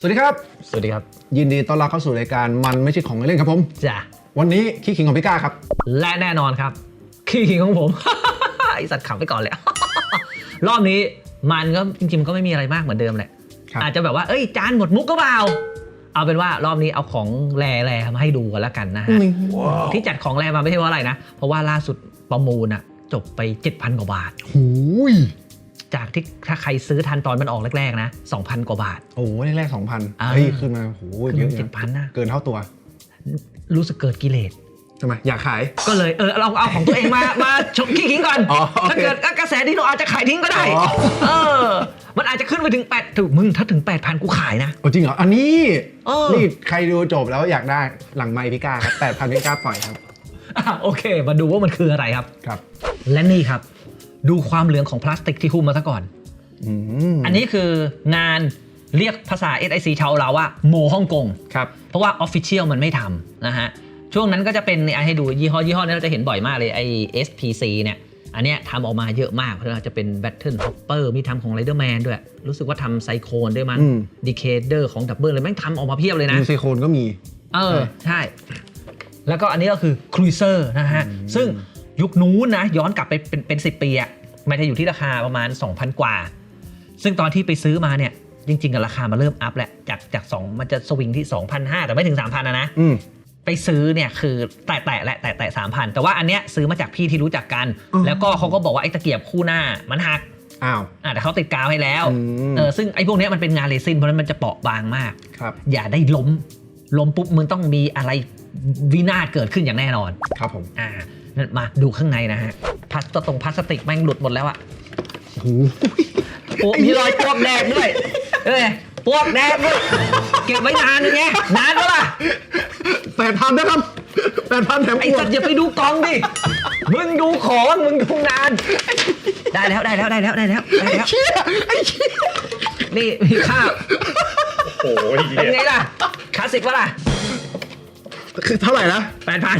สวัสดีครับ สวัสดีครับ ยินดีต้อนรับเข้าสู่รายการมันไม่ใช่ของเล่นครับผม จ้ะ วันนี้ขี้ขิงของพี่ก้าครับ และแน่นอนครับ ขี้ขิงของผม ไอสัตว์ขำไปก่อนเลย รอบนี้มันก็จริงๆมันก็ไม่มีอะไรมากเหมือนเดิมแหละ ครับ อาจจะแบบว่า เอ้ย จานหมดมุกก็เปล่า เอาเป็นว่ารอบนี้เอาของแร่ๆมาให้ดูกันแล้วกันนะฮะ ที่จัดของแร่มาไม่ใช่เพราะอะไรนะ เพราะว่าล่าสุดประมูลอะจบไป 7,000 กว่าบาท หูย จากที่ถ้าใครซื้อทันตอนมันออกแรกๆนะ2,000 กว่าบาท โอ้ยแรกสองพันอ่าเฮ้ยขึ้นมาโหเยอะเจ็ดนะพันนะเกินเท่าตัว รู้สึกเกิดกิเลสทำไมอยากขายก็เลยเออลองเอาของตัวเองมามาชมขี้ทิ้งก่อนอ๋อโอเคถ้าเกิดกระแสดีเราอาจจะขายทิ้งก็ได้อ๋อเออมันอาจจะขึ้นไปถึง8ปดถูกมึงถ้าถึง8,000กูขายนะโอ้จริงเหรออันนี้เออนี่ใครดูจบแล้วอยากได้หลังไมค์พี่ก้าครับแปดพันพี่ก้าปล่อยครับอะโอเค มาดูว่ามันคืออะไรครับครับ และนี่ครับ ดูความเหลืองของพลาสติกที่หุ้มมาซะก่อนอืมอันนี้คืองานเรียกภาษา SIC ชาวเราว่าโมฮ่องกงครับเพราะว่า Official มันไม่ทำนะฮะ ช่วงนั้นก็จะเป็นเนี่ยให้ดูยี่ห้อยี่ห้อนี้เราจะเห็นบ่อยมากเลยไอ้ SPC เนี่ยอันเนี้ยทำออกมาเยอะมากเพราะว่าจะเป็น Battle Hopper มีทำของ Riderman ด้วย รู้สึกว่าทำไซโคนด้วยมั้งอืม Decader ของ Double เลยแม่งทำออกมาเพียบเลยนะมิวสิโคนก็มี เออ ใช่ แล้วก็อันนี้ก็คือ Cruiser นะฮะซึ่ง ยุคนู้นนะย้อนกลับไปเป็นเป็นสิปีอะมันจะอยู่ที่ราคาประมาณ 2,000 กว่า ซึ่งตอนที่ไปซื้อมาเนี่ยจริงๆกับราคามาเริ่มอัพแล้วจากจากสองมันจะสวิงที่ 2,500 แต่ไม่ถึง 3,000นะนะอืม ไปซื้อเนี่ยคือแตะแตะๆแหละแตะแตะสามพันแต่ว่าอันเนี้ยซื้อมาจากพี่ที่รู้จักกัน อืม แล้วก็เขาก็บอกว่าไอ้ตะเกียบคู่หน้ามันหักอ้าว อะแต่เขาติดกาวให้แล้วอืม เออซึ่งไอ้พวกเนี้ยมันเป็นงานเรซินเพราะฉะนั้นมันจะเปราะบางมาก ครับ อย่าได้ล้ม ล้มปุ๊บมึงต้องมีอะไรวินาศเกิดขึ้นอย่างแน่นอน ครับผม อ่านั่น มาดูข้างในนะฮะพลาสตรงพลาสติกแม่งหลุดหมดแล้วอะโหโอ้มีรอยปวกแดงด้วยเอ้ยปวกแดงด้วยเก็บไว้นานนึงไงนานปะล่ะแปดพันนะครับแปดพันแถมไอ้ขวสัดตว์อย่าไปดูกล่องดิมึงดูของมึงดูงาน ได้แล้วได้แล้วได้แล้วได้แล้วได้แล้วเชี่ยไอ้เชี่ยนี่มีข้าวโอ้ยเป็นไงล่ะคลาสสิกปะล่ะคือเท่าไหร่นะแปดพัน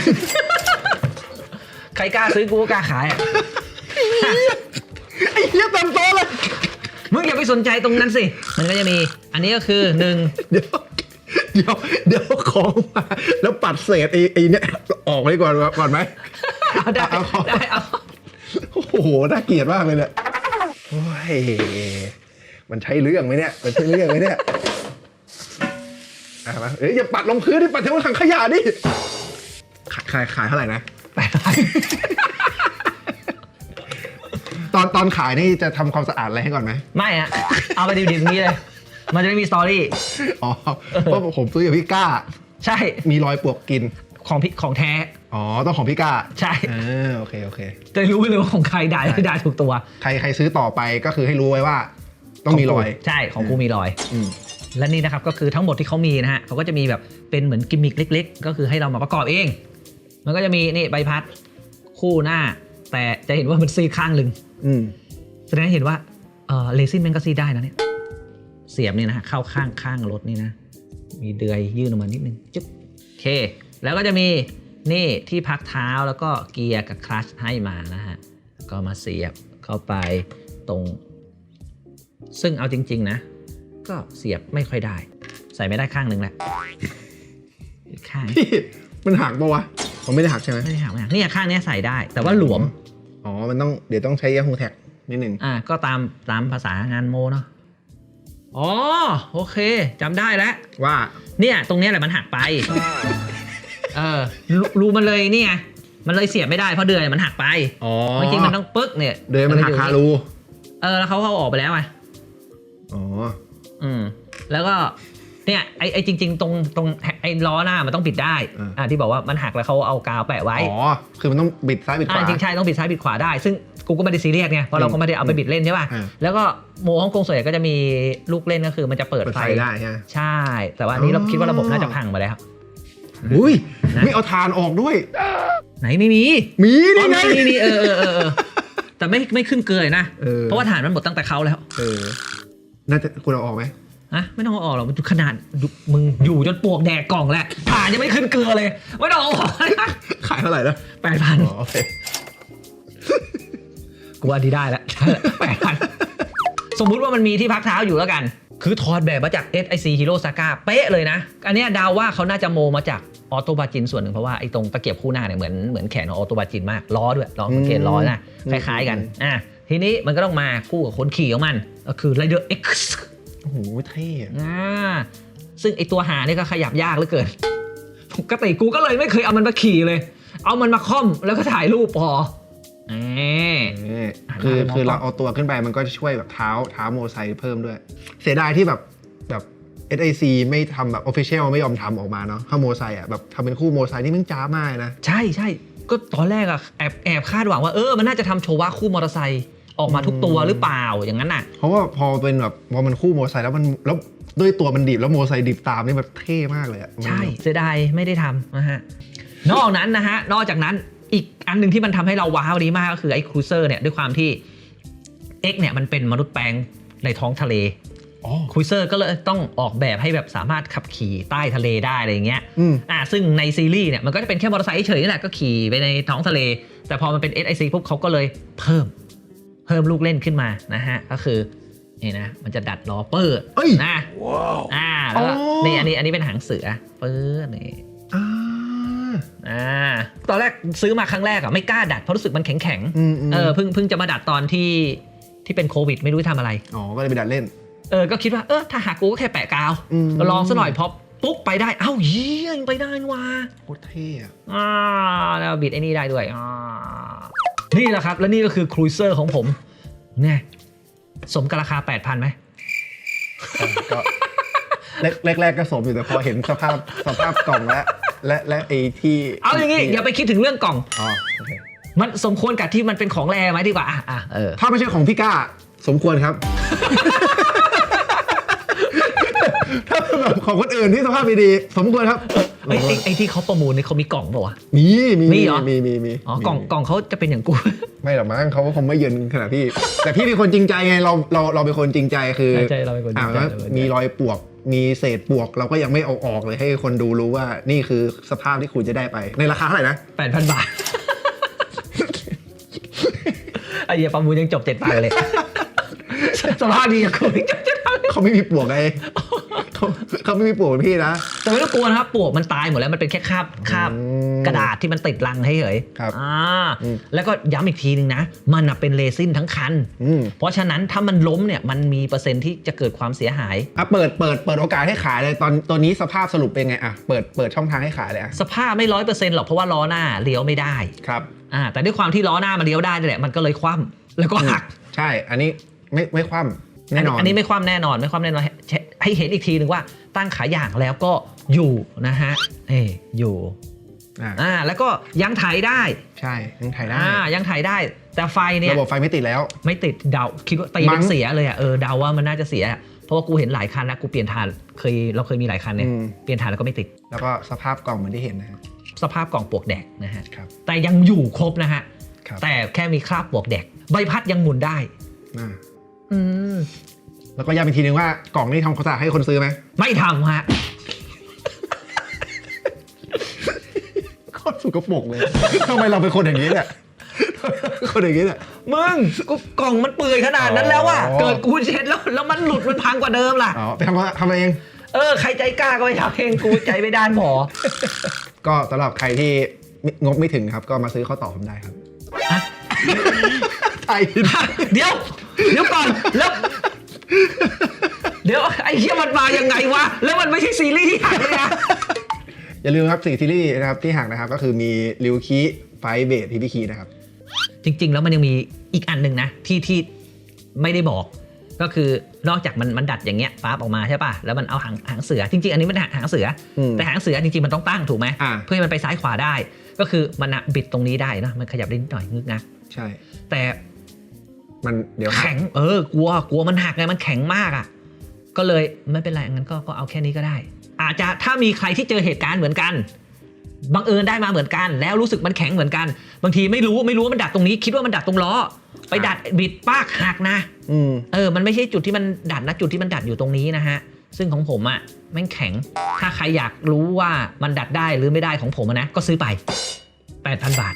ใครกล้าซื้อกูก็กล้าขายอะไอ้เหี้ยเต็มโต๊ะเลย มึงอย่าไปสนใจตรงนั้นสิ มันก็จะมี อันนี้ก็คือหนึ่งเดี๋ยวเดี๋ยวเดี๋ยวของมาแล้วปัดเศษไอ้ไอ้เนี่ยออกไปก่อนก่อนไหมเอาได้เอาเอาได้เอาโอ้โหน่าเกลียดมากเลยเนี่ยโอ้ยมันใช่เรื่องไหมเนี่ยมันใช่เรื่องไหมเนี่ยอะมาเอ้ยอย่าปัดลงพื้นดิปัดที่บนถังขยะดิขายขายขายเท่าไหร่นะ แปดพันตอนตอนขายนี่จะทำความสะอาดอะไรให้ก่อนไหมไม่อะเอาไปดิบๆอย่างนี้เลย มันจะไม่มีสตอรี่ อ๋อเพราะผมซื้อกับพี่ก้า ใช่ มีรอยปลวกกิน ของพี่ของแท้ อ๋อ ต้องของพี่ก้าใช่ เออโอเคโอเค จะรู้เลยว่าของใครได้ไม่ได้ถูกตัวใครใครซื้อต่อไปก็คือให้รู้ไว้ว่า ต้องมีรอยใช่ ของกูมีรอย อืม และนี่นะครับก็คือทั้งหมดที่เขามีนะฮะเขาก็จะมีแบบเป็นเหมือนกิมมิคเล็ก ๆ ก็คือให้เรามาประกอบเอง มันก็จะมีนี่ใบพัดคู่หน้า แต่จะเห็นว่ามันซีดข้างหนึ่งอืมแสดงให้เห็นว่าเออเลซินแมนก็ซีดได้นะเนี่ยเสียบเนี่ยนะฮะเข้าข้างข้างรถนี่นะ มีเดือยยื่นออกมานิดนึงจุ๊บโอเค แล้วก็จะมีนี่ที่พักเท้าแล้วก็เกียร์กับคลัชให้มานะฮะก็มาเสียบเข้าไปตรง ซึ่งเอาจริง ๆ นะ ก็เสียบไม่ค่อยได้ ใส่ไม่ได้ข้างหนึ่งแหละอีกข้างพี่มันหักปะวะ ผมไม่ได้หักใช่ไหมไม่ได้หักไม่หักเนี่ยข้างเนี้ยใส่ได้ แต่ว่าหลวม อ๋อ มันต้องเดี๋ยวต้องใช้ยาฮูแท็กนิดหนึ่งอ่า ก็ตามตามภาษางานโมเนาะ อ๋อ โอเคจำได้แล้ว ว่า เนี่ยตรงเนี้ยแหละมันหักไป เออรูรูมันเลยนี่ไง มันเลยเสียบไม่ได้เพราะเดือยมันหักไปอ๋อจริงๆมันต้องปึ๊กเนี่ยเดี๋ยวมันหักคารู เออแล้วเขาเขาเอาออกไปแล้วไงอ๋อ อืม แล้วก็ เนี่ยไอไอจริง ๆ ตรงตรงไอล้อหน้ามันต้องปิดได้อ่า อ่าที่บอกว่ามันหักแล้วเขาเอากาวแปะไว้อ๋อ คือมันต้องบิดซ้ายบิดขอ่าวาจริงใช่ต้องบิดซ้ายบิดขวาได้ ซึ่งกูก็ไม่ได้ซีเรียสไงเพราะเราก็ไม่ได้เอาไปบิดเล่นใช่ป่ะอ่า แล้วก็โมฮ่องกงส่วนใหญ่ก็จะมีลูกเล่นก็คือมันจะเปิดเปิดไฟไฟได้ใช่ไหม ใช่ แต่ว่าอันนี้เราอ๋อคิดว่าระบบน่าจะพังไปแล้ว อุ้ยนะ ไม่เอาทานออกด้วย ไหนไม่มี มีอ๋นี่อไงมีมีมีเออเออเออเออแต่ไม่ไม่ขึ้นเกยนะ เออ เพราะว่าฐานมันหมดตั้งแต่เขาแล้ว เออ น่าจะคุณเอาออกไหม อะไม่ต้องเอาออกหรอกมันขนาดดูมึงอยู่จนปวกแดกกล่องแล้วฐานยังไม่ขึ้นเกลือเลย ไม่ต้องเอาออกนะขายเท่าไหร่นะแปดพันอ๋อโอเคกูว่าดีได้แล้วแปดพันสมมุติว่ามันมีที่พักเท้าอยู่แล้วกัน คือถอดแบบมาจาก SIC Hero Saga เป๊ะเลยนะ อันเนี้ยเดาวว่าเขาน่าจะโมมาจากออโตบาจินส่วนหนึ่งเพราะว่าไอ้ตรงตะเกียบคู่หน้าเนี่ยเหมือนเหมือนแขนของออโตบาจินมากล้อด้วยลองสังเกตล้อนะคล้ายๆกันอะทีนี้มันก็ต้องมาคู่กับคนขี่ของมัน ก็คือ Rider X โอ้โหเท่อะอ่าซึ่งไอตัวหาเนี่ยก็ขยับยากเหลือเกินปกติกูก็เลยไม่เคยเอามันมาขี่เลย เอามันมาค่อมแล้วก็ถ่ายรูปพอแหมนี่อะคือได้มองคือเรากล้องเอาตัวขึ้นไปมันก็จะช่วยแบบเท้าเท้าโมไซค์เพิ่มด้วย เสียดายที่แบบแบบ SIC ไม่ทำแบบ Official ไม่ยอมทำออกมาเนาะถ้าโมไซค์อะแบบทำเป็นคู่โมไซค์นี่มันจ้ามากเลยนะ ใช่ใช่ก็ตอนแรกอะแอบแอบคาดหวังว่าเออมันน่าจะทำโชวะคู่มอเตอร์ไซค์ ออกมาทุกตัวหรือเปล่าอย่างนั้นน่ะ เพราะว่าพอเป็นแบบพอมันคู่โมไซค์แล้วมันแล้วด้วยตัวมันดิบแล้วโมไซค์ดิบตามนี่แบบเท่มากเลยอะใช่เสียดายไม่ได้ทำนะฮะนอกนั้นนะฮะนอกจากนั้นอีกอันหนึ่งที่มันทำให้เราว้าวดีมากก็คือไอ้ครูเซอร์เนี่ยด้วยความที่ X เนี่ยมันเป็นมนุษย์แปลงในท้องทะเลอ๋อครูเซอร์ก็เลยต้องออกแบบให้แบบสามารถขับขี่ใต้ทะเลได้อะไรอย่างเงี้ยอืมอ่าซึ่งในซีรีส์เนี่ยมันก็จะเป็นแค่มอเตอร์ไซค์เฉยๆนี่แหละก็ขี่ไปในท้องทะเล แต่พอมันเป็น SIC ปุ๊บเขาก็เลยเพิ่ม เพิ่มลูกเล่นขึ้นมานะฮะก็คือนี่นะมันจะดัดล้อเปิดเอ้ย นะอ่าแล้วก็อ๋อ นี่อันนี้อันนี้เป็นหางเสือเปิดนี่อ่าอ่าตอนแรกซื้อมาครั้งแรกอะไม่กล้าดัดเพราะรู้สึกมันแข็งแข็งๆอืมอืมเออเพิ่งเพิ่งจะมาดัดตอนที่ที่เป็นโควิด ไม่รู้จะทำอะไร อ๋อก็เลยไปดัดเล่น เออ ก็คิดว่า เออ ถ้าหากกูก็แค่แปะกาว อืมก็ลองซะหน่อยพอปุ๊บไปได้ เอ้าเยี่ยงไปได้นี่ว่าโคตรเท่อะอ่าแล้วบิดไอ้นี่ได้ด้วยอ่า นี่แหละครับ และนี่ก็คือครูเซอร์ของผม เนี่ยสมกับราคา 8,000ไหม ก็แรกแรกแรกก็สมอยู่แต่พอเห็นสภาพสภาพกล่องและและและไอ้ที่เอาอย่างงี้ อย่าไปคิดถึงเรื่องกล่อง อ๋อโอเคมันสมควรกับที่มันเป็นของแรไหมดีกว่า อะอะเออ ถ้าไม่ใช่ของพี่ก้าสมควรครับ ถ้าเป็นแบบของคนอื่นที่สภาพดีๆสมควรครับ ไอ้ไอ้ไอ้ที่เขาประมูลนี่เขามีกล่องเปล่าวะ มีมีมีเหรอ มีมีมีอ๋อกล่องกล่องเขาจะเป็นอย่างกู ไม่หรอกมั้งเขาก็คงไม่เยินขนาดพี่ แต่พี่เป็นคนจริงใจไงเราเราเราเป็นคนจริงใจคือใช่ใช่เราเป็นคนจริงใจ อ่าเราเป็นคนจริงใจมีรอยปวก มีเศษปวก เราก็ยังไม่เอาออกเลยให้คนดูรู้ว่านี่คือสภาพที่คุณจะได้ไปในราคาเท่าไหร่นะแปดพันบาท ไอ้เหี้ยประมูลยังจบเจ็ดพันเลย สภาพดีอย่างกูยังจบเจ็ดพันเลย เขาไม่มีปวกไง เขาเขาไม่มีปวกเหมือนพี่นะ แต่ไม่ต้องกลัวนะครับปลวกมันตายหมดแล้วมันเป็นแค่คราบคราบอืมกระดาษที่มันติดรังให้เฉยครับอ่าอืมแล้วก็ย้ำอีกทีนึงนะ มันน่ะเป็นเรซินทั้งคันอืมเพราะฉะนั้นถ้ามันล้มเนี่ยมันมีเปอร์เซ็นต์ที่จะเกิดความเสียหายอะเปิดเปิดเปิดโอกาสให้ขายเลยตอนตัวนี้สภาพสรุปเป็นไงอะเปิดเปิดช่องทางให้ขายเลยอะสภาพไม่ร้อยเปอร์เซ็นต์หรอกเพราะว่าล้อหน้าเลี้ยวไม่ได้ครับอ่าแต่ด้วยความที่ล้อหน้ามันเลี้ยวได้นี่แหละมันก็เลยคว่ำแล้วก็หัก ใช่ อันนี้ไม่ไม่คว่ำแน่นอน อันนี้ไม่คว่ำแน่นอนไม่คว่ำแน่นอน ให้ให้เห็นอีกทีหนึ่งว่าตั้งขาอย่างแล้วก็อยู่นะฮะเอยอยู่อ่าอ่าแล้วก็ยังถ่ายได้ใช่ยังถ่ายได้อ่ายังถ่ายได้ แต่ไฟเนี่ยระบบไฟไม่ติดแล้ว ไม่ติดเดาคิดว่าตีมั้เป็นงเสียเลยอะเออเดาว่ามันน่าจะเสียอะเพราะว่ากูเห็นหลายคันนะกูเปลี่ยนถ่านเคยเราเคยมีหลายคันเนี่ยอืมเปลี่ยนถ่านแล้วก็ไม่ติด แล้วก็สภาพกล่องเหมือนที่เห็นนะฮะสภาพกล่องปลวกแดกนะฮะครับแต่ยังอยู่ครบนะฮะครับแต่แค่มีคราบปลวกแดก ใบพัดยังหมุนได้อ่าอืม แล้วก็ย้ำอีกทีนึงว่ากล่องนี้ทำความสะอาดให้คนซื้อไหมไม่ทำฮะ โคตรสุกปรกเลยทำไมเราเป็นคนอย่างนี้เนี่ยทำไมเราเป็นคนอย่างนี้เนี่ย มึงกูกล่องมันเปื่อยขนาดนั้นแล้วอะอ๋อ เกิดกูเช็ดแล้วแล้วมันหลุดมันพังกว่าเดิมล่ะ อ๋อไปทำว่าทำเอง เออใครใจกล้าก็ไปทำเองกูใจไม่ด้านพอก็สำหรับใครที่งบไม่ถึงครับ ก็มาซื้อข้าวต่อผมได้ครับอะไทยเดี๋ยว เดี๋ยวก่อนแล้ว เดี๋ยวไอ้เหี้ยมันมายังไงวะ แล้วมันไม่ใช่ซีรีส์ที่หักเลยนะอย่าลืมครับสี่ซีรีส์นะครับที่หักนะครับก็คือมีริวคีไฟเบทพีพีคีนะครับ จริง ๆ แล้วมันยังมีอีกอันหนึ่งนะที่ที่ไม่ได้บอก ก็คือนอกจากมันมันดัดอย่างเงี้ยฟ้าบออกมาใช่ป่ะแล้วมันเอาหางหางเสือจริงๆ อันนี้มันหางเสืออมแต่หางเสือจริงๆมันต้องตั้งถูกไหมอ่า เพื่อให้มันไปซ้ายขวาได้ ก็คือมันอะบิดตรงนี้ได้นะมันขยับได้นิดหน่อยงึกงัก ใช่ แต่ มันเดี๋ยวหักแข็งเออกลัวกลัวมันหักไงมันแข็งมากอะก็เลยไม่เป็นไรงั้นก็ก็เอาแค่นี้ก็ได้ อาจจะถ้ามีใครที่เจอเหตุการณ์เหมือนกันบังเอิญได้มาเหมือนกัน แล้วรู้สึกมันแข็งเหมือนกัน บางทีไม่รู้ไม่รู้ว่ามันดัดตรงนี้ คิดว่ามันดัดตรงล้อ ไปดัดบิดปากหักนะอืมเออ มันไม่ใช่จุดที่มันดัดนะจุดที่มันดัดอยู่ตรงนี้นะฮะซึ่งของผมอะ่ะแม่งแข็ง ถ้าใครอยากรู้ว่ามันดัดได้หรือไม่ได้ของผมอะนะก็ซื้อไป 8,000 บาท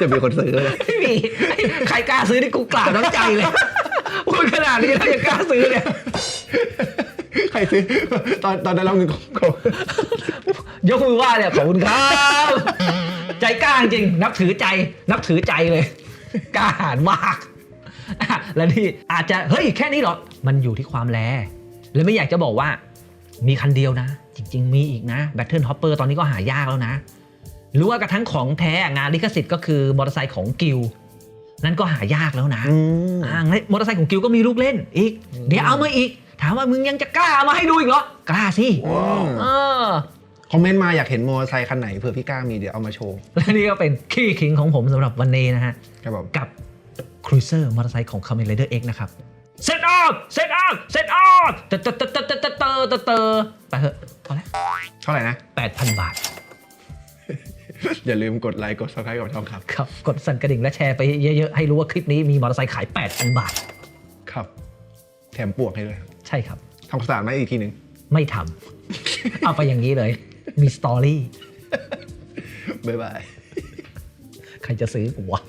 จะมีคนซื้อเลยไม่มีใครกล้าซื้อที่กูกราบน้ำใจเลยพูดขนาดนี้แล้วยังกล้าซื้อเนี่ยใครซื้อ ตอนตอนนั้นเราเงินของเขายกมือไหว่าเนี่ยขอบคุณครับ ใจกล้าจริง นับถือใจ นับถือใจเลย กล้าหาญมากอะและนี่อาจจะ เฮ้ย แค่นี้เหรอ มันอยู่ที่ความแลและไม่อยากจะบอกว่า มีคันเดียวนะ จริง ๆ มีอีกนะ Battle Hopper ตอนนี้ก็หายากแล้วนะ หรือว่ากระทั่งของแท้งานลิขสิทธิ์ก็คือมอเตอร์ไซค์ของกิลนั่นก็หายากแล้วนะอืมอ่ามอเตอร์ไซค์ของกิลก็มีลูกเล่นอีก เดี๋ยวเอามาอีก ถามว่ามึงยังจะกล้าเอามาให้ดูอีกเหรอกล้าสิเออคอมเมนต์มาอยากเห็นมอเตอร์ไซค์คันไหนเผื่อพี่ก้ามีเดี๋ยวเอามาโชว์และนี่ก็เป็นขี้ขิงของผมสำหรับวันนี้นะฮะครับผมกับ Cruiser มอเตอร์ไซค์ของ Kamen Rider X นะครับเซตออฟเซตออฟเซตออฟเตอเตอเตอเตอเตอเตอเตอเตอเตอไปเถอะพอแล้วเท่าไหร่นะ 8,000 บาท อย่าลืมกดไลค์กดซับสไครต์กับช่องครับ ครับ กดสั่นกระดิ่งและแชร์ไปเยอะๆ ให้รู้ว่าคลิปนี้มีมอเตอร์ไซค์ขาย 8,000 บาท ครับ แถมปวกให้ด้วยใช่ครับ ทำความสะอาดมาอีกทีหนึ่งไม่ทำ เอาไปอย่างนี้เลย มีสตอรี่ บ๊ายบาย ใครจะซื้อกูวะ